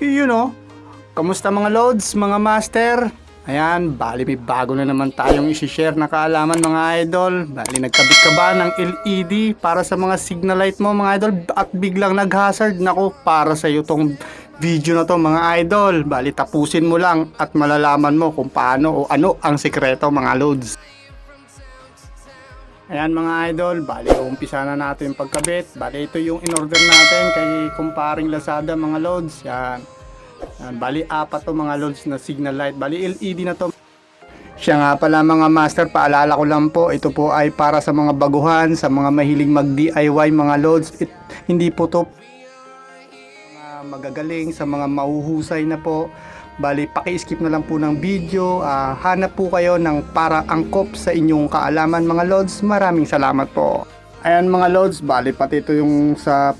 You know, kamusta mga loads, mga master? Ayan, bali may bago na naman tayong isi-share na kaalaman mga idol. Bali nagkabit ka ba ng LED para sa mga signal light mo mga idol at biglang nag-hazard? Nako, para sa iyo tong video na to mga idol. Bali tapusin mo lang at malalaman mo kung paano o ano ang sekreto mga loads. Ayan mga idol, bali umpisa na natin pagkabit. Bali ito yung in-order natin kay kumparing Lazada mga loads. Yan. Yan, bali apat to mga loads na signal light. Bali LED na to. Siya nga pala mga master, paalala ko lang po, ito po ay para sa mga baguhan, sa mga mahiling mag-DIY mga loads. It, hindi po to mga magagaling, sa mga mahuhusay na po. Bali, paki-skip na lang po ng video. Ah, hanap po kayo ng para angkop sa inyong kaalaman mga loads. Maraming salamat po. Ayan mga loads, bali pati ito yung sa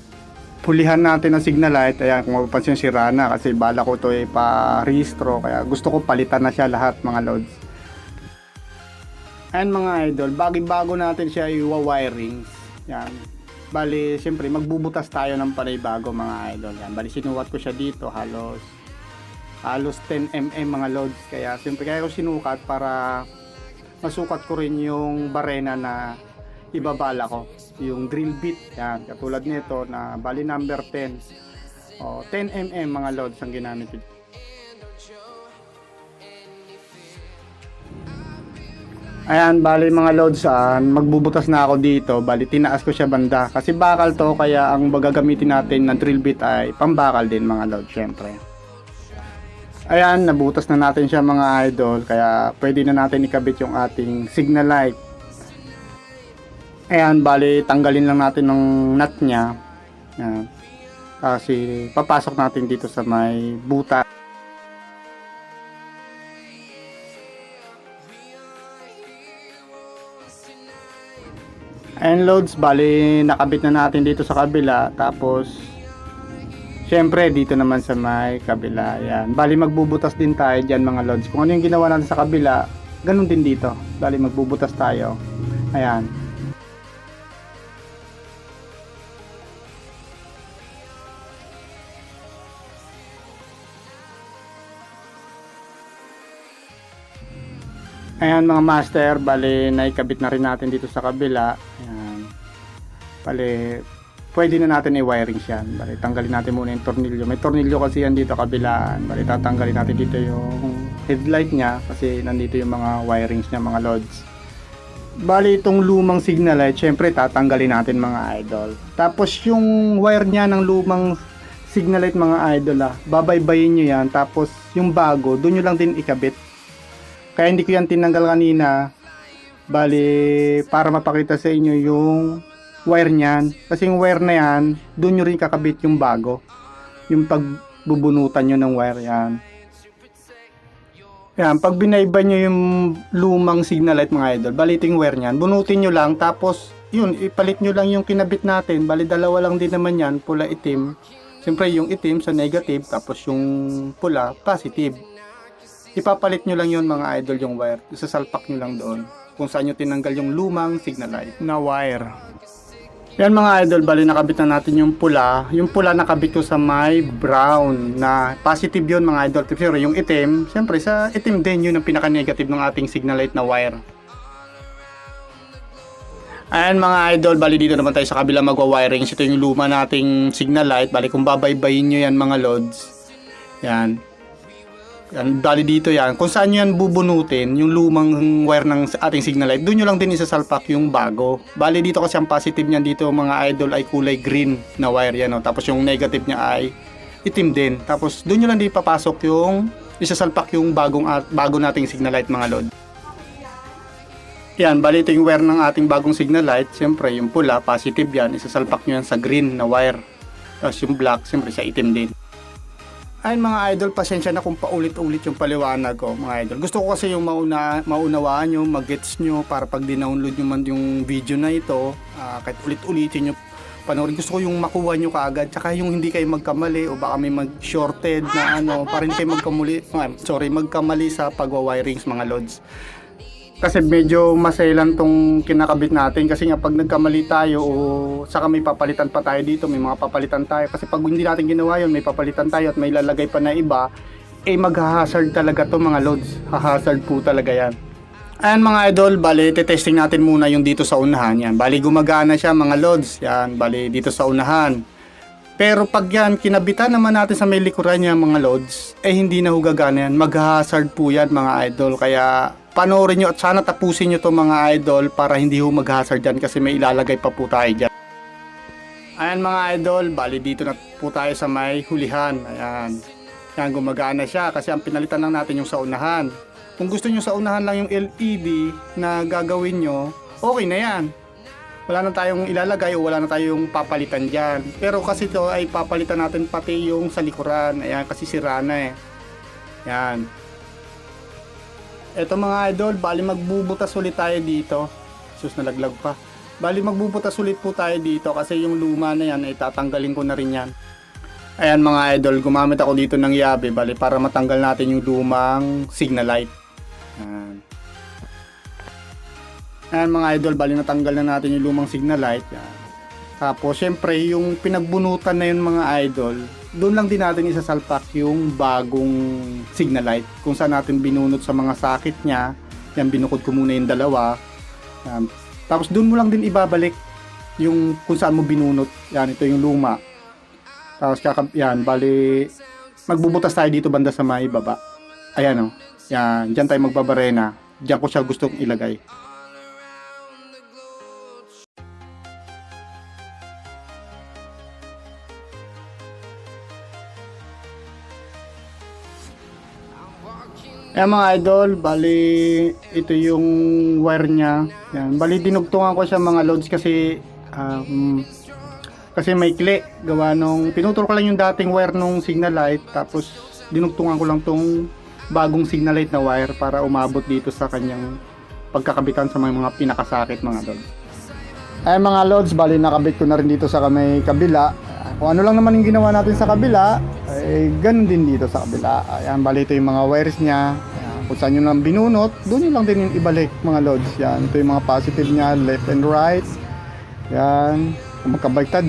pulihan natin ng signal light. Ayan, kung mapapansin si Rana kasi bala ko to ay pa-rehistro. Kaya gusto ko palitan na siya lahat mga loads. Ayan mga idol, bagi-bago natin siya i-wirings. Yan. Bali, siyempre magbubutas tayo ng panay bago mga idol. Yan. Bali, sinuwat ko siya dito halos halos 10 mm mga loads. Kaya siyempre kaya ko sinukat para masukat ko rin yung barena na ibabala ko. Yung drill bit. Yan. Katulad nito na bali number 10. O, 10 mm mga loads ang ginamit ko. Ayan, bali mga loads, ah, magbubutas na ako dito. Bali, tinaas ko siya banda. Kasi bakal to, kaya ang gagamitin natin na drill bit ay pambakal din mga loads, syempre. Ayan, nabutas na natin siya mga idol. Kaya pwede na natin ikabit yung ating signal light. Ayan, bali, tanggalin lang natin ng nut niya. Kasi papasok natin dito sa may buta. And loads, bali nakabit na natin dito sa kabila. Tapos, syempre dito naman sa may kabila. Yan. Bali magbubutas din tayo dyan mga loads. Kung ano yung ginawa natin sa kabila, ganun din dito. Bali magbubutas tayo. Ayan. Ayan mga master, bali naikabit na rin natin dito sa kabila. Ayan. Bali, pwede na natin i-wiring siya. Bali, tanggalin natin muna yung tornilyo. May tornilyo kasi yan dito kabilaan. Bali, tatanggalin natin dito yung headlight niya kasi nandito yung mga wirings niya, mga loads. Bali, itong lumang signal light, syempre tatanggalin natin mga idol. Tapos yung wire niya ng lumang signal light mga idol ah, babaybayin nyo yan. Tapos yung bago, doon nyo lang din ikabit. Kaya hindi ko yan tinanggal kanina. Bali, para mapakita sa inyo yung wire niyan. Kasi yung wire na yan, doon nyo rin kakabit yung bago. Yung pagbubunutan nyo ng wire yan. Yan, pag binayba nyo yung lumang signal light mga idol, bali ito yung wire niyan, bunutin nyo lang, tapos yun, ipalit nyo lang yung kinabit natin, bali dalawa lang din naman yan, pula itim. Siyempre yung itim sa negative, tapos yung pula, positive ipapalit nyo lang yun mga idol yung wire. Isasalpak nyo lang doon. Kung saan nyo tinanggal yung lumang signal light na wire. Yan mga idol, bali nakabit na natin yung pula. Yung pula nakabit ko sa may brown na positive yun mga idol. Pero yung itim, siyempre sa itim din yun ang pinaka-negative ng ating signal light na wire. Ayan mga idol, bali dito naman tayo sa kabila magwa-wiring. Ito yung luma nating signal light. Bali kung babaybayin nyo yan mga loads. Yan. Yan, bali dito yan. Kung saan yan bubunutin, yung lumang wire ng ating signal light, doon nyo lang din isasalpak yung bago. Bali dito kasi ang positive niyan dito mga idol ay kulay green na wire yan. No? Tapos yung negative niya ay itim din. Tapos doon nyo lang din papasok yung isasalpak yung bagong at bago nating signal light mga load. Yan, bali ito yung wire ng ating bagong signal light. Siyempre, yung pula, positive yan. Isasalpak nyo yan sa green na wire. Tapos yung black, siyempre sa itim din. Ayun mga idol, pasensya na kung paulit-ulit yung paliwanag ko mga idol. Gusto ko kasi yung mauna, maunawaan nyo, mag-gets nyo para pag dinownload nyo man yung video na ito, ah, kahit ulit-ulitin nyo panoorin. Gusto ko yung makuha nyo kaagad, tsaka yung hindi kayo magkamali o baka may mag-shorted na ano, para hindi kayo magkamali, sorry, magkamali sa pagwa-wirings mga lods. Kasi medyo maselan tong kinakabit natin kasi nga pag nagkamali tayo o saka may papalitan pa tayo dito, may mga papalitan tayo kasi pag hindi natin ginawa yun, may papalitan tayo at may lalagay pa na iba, eh mag-hazard talaga to mga loads. Ha-hazard po talaga yan. Ayan mga idol, bali testing natin muna yung dito sa unahan yan. Bali gumagana siya mga loads. Yan, bali dito sa unahan. Pero pag yan, kinabitan naman natin sa may likuran niya mga loads, eh hindi na ho gagana yan. Mag-hazard po yan mga idol. Kaya panoorin nyo at sana tapusin nyo to mga idol para hindi ho mag-hazard yan kasi may ilalagay pa po tayo dyan. Ayan mga idol, bali dito na po tayo sa may hulihan. Ayan. Yan, gumagana siya kasi ang pinalitan lang natin yung sa unahan. Kung gusto nyo sa unahan lang yung LED na gagawin nyo, okay na yan. Wala na tayong ilalagay o wala na tayong papalitan dyan. Pero kasi to ay papalitan natin pati yung sa likuran. Ayan, kasi sira na eh. Yan. Eto mga idol, bali magbubutas ulit tayo dito. Sus, nalaglag pa. Bali magbubutas ulit po tayo dito kasi yung luma na yan ay tatanggalin ko na rin yan. Ayan mga idol, gumamit ako dito ng yabe bali para matanggal natin yung lumang signal light. Ayan. Ayan mga idol, bali natanggal na natin yung lumang signal light. Yan. Tapos syempre yung pinagbunutan na yun mga idol, doon lang din natin isasalpak yung bagong signal light. Kung saan natin binunot sa mga sakit niya, yan binukod ko muna yung dalawa. Yan. Tapos doon mo lang din ibabalik yung kung saan mo binunot. Yan, ito yung luma. Tapos kakab yan, bali magbubutas tayo dito banda sa may baba. Ayan oh. Yan, diyan tayo magbabarena. Diyan ko siya gustong ilagay. Ayan mga idol, bali ito yung wire niya. Yan, bali dinugtungan ko siya mga loads kasi um, kasi may kli gawa nung pinutol ko lang yung dating wire nung signal light tapos dinugtungan ko lang tong bagong signal light na wire para umabot dito sa kanyang pagkakabitan sa mga, mga pinakasakit mga loads. Ay mga loads, bali nakabit ko na rin dito sa kamay kabila. Kung ano lang naman yung ginawa natin sa kabila, ay ganun din dito sa kabila. Ayan, bali ito yung mga wires niya. Ayan, kung saan nyo lang binunot, doon nyo lang din yung ibalik mga loads. Yan, ito yung mga positive niya, left and right. Yan, kung magkabaliktad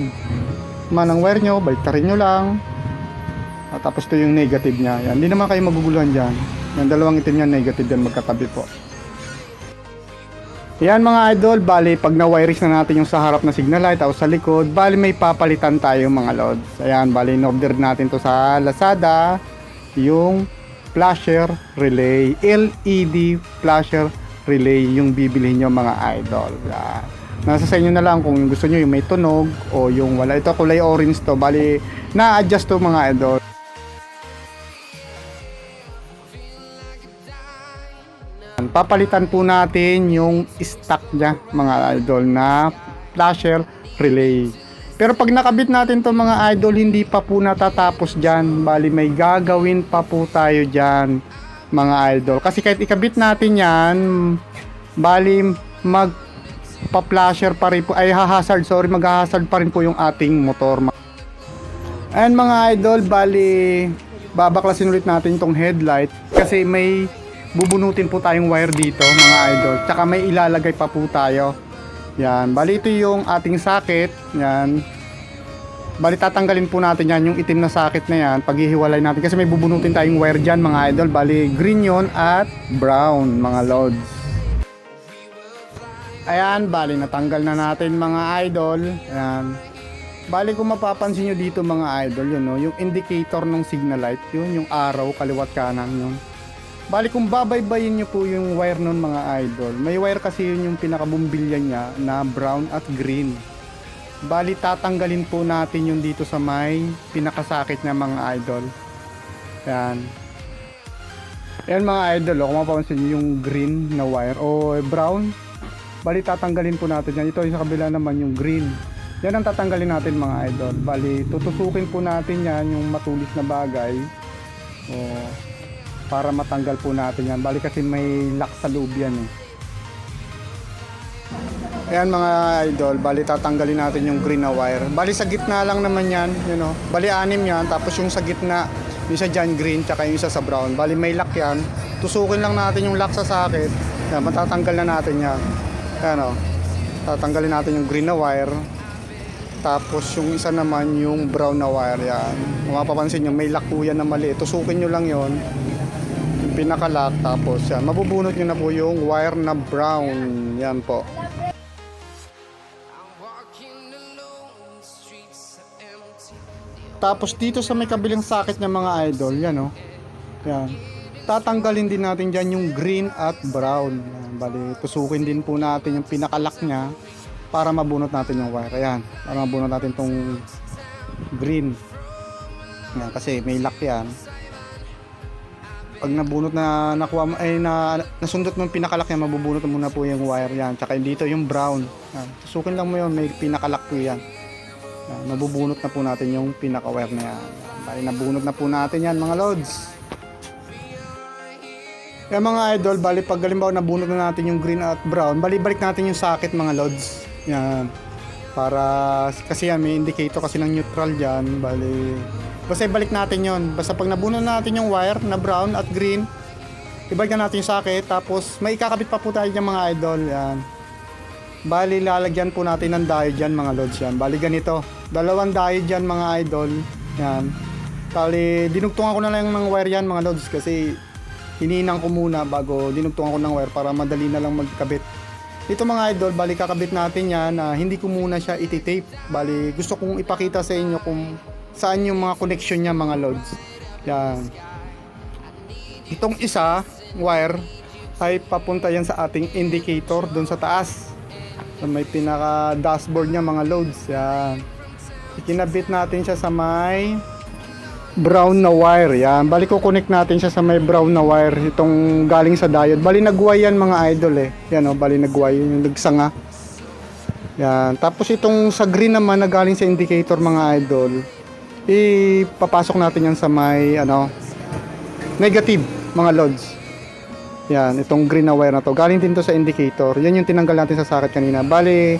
man ang wire nyo, baliktarin nyo lang. At tapos ito yung negative niya. Yan, hindi naman kayo maguguluhan dyan. Yung dalawang itim niya, negative yan magkatabi po. Yan mga idol, bali pag na-wires na natin yung sa harap na signal light o sa likod, bali may papalitan tayo mga loads. Ayan, bali in-order natin to sa Lazada, yung flasher relay, LED flasher relay yung bibili nyo mga idol. Nasa sa inyo na lang kung gusto nyo yung may tunog o yung wala. Ito kulay orange to, bali na-adjust to mga idol. Papalitan po natin yung stock niya mga idol na flasher relay. Pero pag nakabit natin to mga idol, hindi pa po natatapos dyan. Bali may gagawin pa po tayo dyan mga idol. Kasi kahit ikabit natin yan, bali mag pa-flasher pa rin po, ay hahazard, sorry, mag-hazard pa rin po yung ating motor. Ayan mga idol, bali babaklasin ulit natin itong headlight kasi may bubunutin po tayong wire dito mga idol. Tsaka may ilalagay pa po tayo. Yan, bali ito yung ating socket. Yan. Bali tatanggalin po natin yan yung itim na socket na yan. Paghihiwalay natin kasi may bubunutin tayong wire dyan mga idol. Bali green yon at brown mga loads. Ayan, bali natanggal na natin mga idol. Ayan. Bali kung mapapansin nyo dito mga idol, yun no, yung indicator ng signal light, yun yung araw kaliwat kanan yun. Bali kung babaybayin nyo po yung wire nun mga idol, may wire kasi yun yung pinakabumbilya niya na brown at green. Bali tatanggalin po natin yung dito sa may pinakasakit na mga idol. Yan. Yan mga idol, oh, kung mapapansin nyo yung green na wire o brown, bali tatanggalin po natin yan. Ito yung sa kabila naman yung green. Yan ang tatanggalin natin mga idol. Bali tutusukin po natin yan yung matulis na bagay. O, para matanggal po natin yan. Bali kasi may lock sa loob yan eh. Ayan mga idol, bali tatanggalin natin yung green na wire. Bali sa gitna lang naman yan, you know. Bali anim yan, tapos yung sa gitna, yung isa dyan green, tsaka yung isa sa brown. Bali may lock yan. Tusukin lang natin yung lock sa socket. Yan, matatanggal na natin yan. Yan o. Tatanggalin natin yung green na wire. Tapos yung isa naman yung brown na wire yan. Kung mapapansin nyo, may lock po yan na mali. Tusukin nyo lang yon Yung pinaka-lock. Tapos yan. Mabubunot nyo na po yung wire na brown. Yan po. Tapos dito sa may kabilang sakit ng mga idol, yan o. Yan. Tatanggalin din natin dyan yung green at brown. Yan. Bali, tusukin din po natin yung pinakalock niya para mabunot natin yung wire. Ayan, para mabunot natin tong green. Yan, kasi may lock yan. Pag nabunot na nakuha mo, ay na, nasundot mo yung pinakalock niya, mabubunot mo muna po yung wire yan. Tsaka dito yung brown. Yan. Tusukin lang mo yun, may pinakalock po yan. Yan, nabubunot na po natin yung pinaka-wire na yan. Bali, nabunot na po natin yan mga loads. Kaya mga idol, bali pag halimbawa nabunot na natin yung green at brown, bali balik natin yung socket mga loads. Yan. Para, kasi yan, may indicator kasi ng neutral dyan. Bali, basta ibalik natin yon Basta pag nabunot na natin yung wire na brown at green, ibalik na natin yung socket. Tapos, may ikakabit pa po tayo dyan mga idol. Yan. Bali, lalagyan po natin ng diode dyan mga loads yan. Bali, ganito. Dalawang diode dyan mga idol. Yan. Bali, dinugtungan ko na lang ng wire yan mga loads kasi hininang ko muna bago dinugtungan ko ng wire para madali na lang magkabit. Ito mga idol, bali kakabit natin yan na hindi ko muna siya iti-tape. Bali, gusto kong ipakita sa inyo kung saan yung mga connection niya mga loads. Yan. Itong isa, wire, ay papunta yan sa ating indicator doon sa taas. So, may pinaka dashboard niya mga loads. Yan. Ikinabit natin siya sa may brown na wire. Yan. Bali ko connect natin siya sa may brown na wire. Itong galing sa diode. Bali nagway yan mga idol eh. Yan o. Bali nagway. Yung nagsanga. Yan. Tapos itong sa green naman na galing sa indicator mga idol. Ipapasok natin yan sa may ano negative mga loads. Yan, itong green na wire na to. Galing din to sa indicator. Yan yung tinanggal natin sa socket kanina. Bali,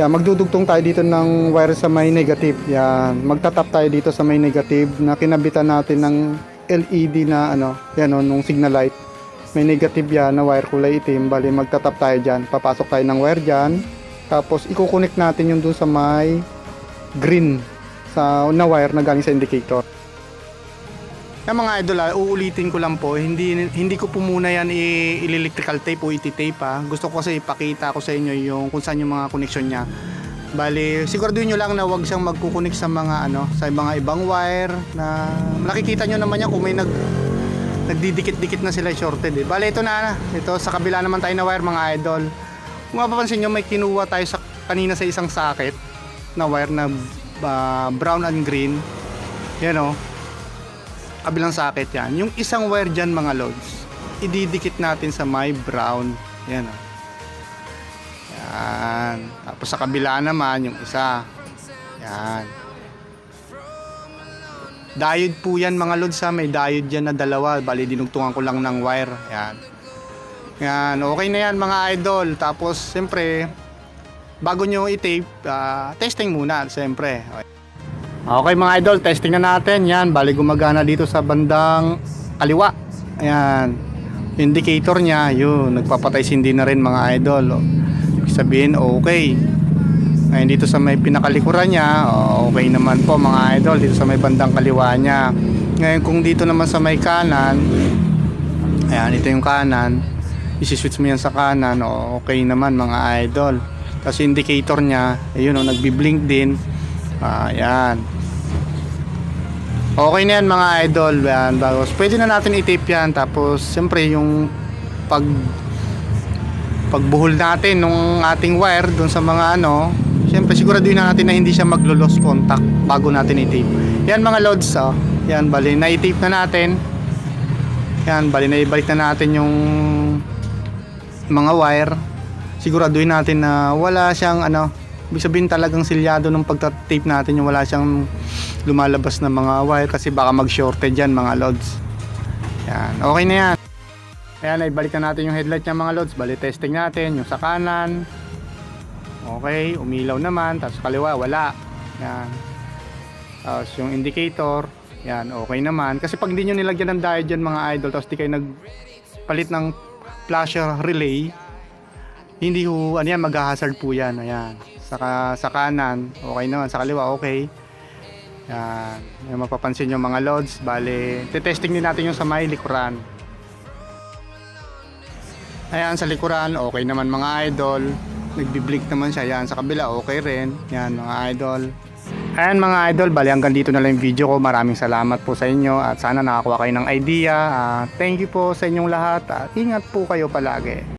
yan, magdudugtong tayo dito ng wire sa may negative. Yan, magtatap tayo dito sa may negative na kinabitan natin ng LED na ano, yan o, nung signal light. May negative yan na wire kulay itim. Bali, magtatap tayo dyan. Papasok tayo ng wire dyan. Tapos, ikukunik natin yung dun sa may green sa na wire na galing sa indicator. Yung mga idol, ah, uulitin ko lang po, hindi hindi ko po muna yan i- electrical tape o iti-tape ha. Gusto ko kasi ipakita ko sa inyo yung kung saan yung mga connection niya. Bali, siguraduhin nyo lang na wag siyang magkukunik sa mga ano, sa mga ibang wire na nakikita nyo naman yan kung may nag nagdidikit-dikit na sila shorted eh. Bali, ito na, ito sa kabila naman tayo na wire mga idol. Kung mapapansin nyo, may kinuha tayo sa kanina sa isang socket na wire na ah, brown and green. Yan o kabilang socket yan. Yung isang wire dyan mga loads, ididikit natin sa my brown. Yan o. Yan. Tapos sa kabila naman, yung isa. Yan. Diode po yan mga loads ha. May diode dyan na dalawa. Bali, dinugtungan ko lang ng wire. Yan. Yan. Okay na yan mga idol. Tapos, siyempre, bago nyo i-tape, ah, testing muna, siyempre. Okay. Okay mga idol, testing na natin. Yan, bali gumagana dito sa bandang kaliwa. Ayan. Indicator niya, yun, nagpapatay sindi na rin mga idol. O, Ibig sabihin, okay. Ngayon dito sa may pinakalikuran niya, o, okay naman po mga idol, dito sa may bandang kaliwa niya. Ngayon kung dito naman sa may kanan, ayan, ito yung kanan, isi-switch mo yan sa kanan, o, okay naman mga idol. Tapos indicator niya, ayun o, nagbi-blink din. Ayan. Okay na yan mga idol. Yan. Tapos pwede na natin i-tape yan. Tapos siyempre yung pag pagbuhol natin nung ating wire dun sa mga ano, siyempre siguraduhin na natin na hindi siya maglo-lost contact bago natin i-tape. Yan mga loads oh. Yan bali na i-tape na natin. Yan bali na ibalik na natin yung mga wire. Siguraduhin natin na wala siyang ano, Ibig sabihin talagang silyado ng pagta-tape natin yung wala siyang lumalabas na mga wire kasi baka mag-shorted yan mga loads. Yan, okay na yan. Ayan, ibalik na natin yung headlight niya mga loads. Bali, testing natin yung sa kanan. Okay, umilaw naman. Tapos kaliwa, wala. Yan. Tapos yung indicator. Yan, okay naman. Kasi pag hindi nyo nilagyan ng diode dyan mga idol, tapos di kayo nagpalit ng flasher relay. Hindi ho, ano yan, mag-hazard po yan. Ayan. Saka sa kanan, okay naman. Sa kaliwa, okay. Yan. Yung mapapansin yung mga loads. Bale, testing din natin yung sa may likuran. Ayan, sa likuran, okay naman mga idol. Nagbiblink naman siya. Yan, sa kabila, okay rin. Yan, mga idol. Ayan mga idol, bali hanggang dito na lang yung video ko. Maraming salamat po sa inyo at sana nakakuha kayo ng idea. Ah, thank you po sa inyong lahat at ingat po kayo palagi.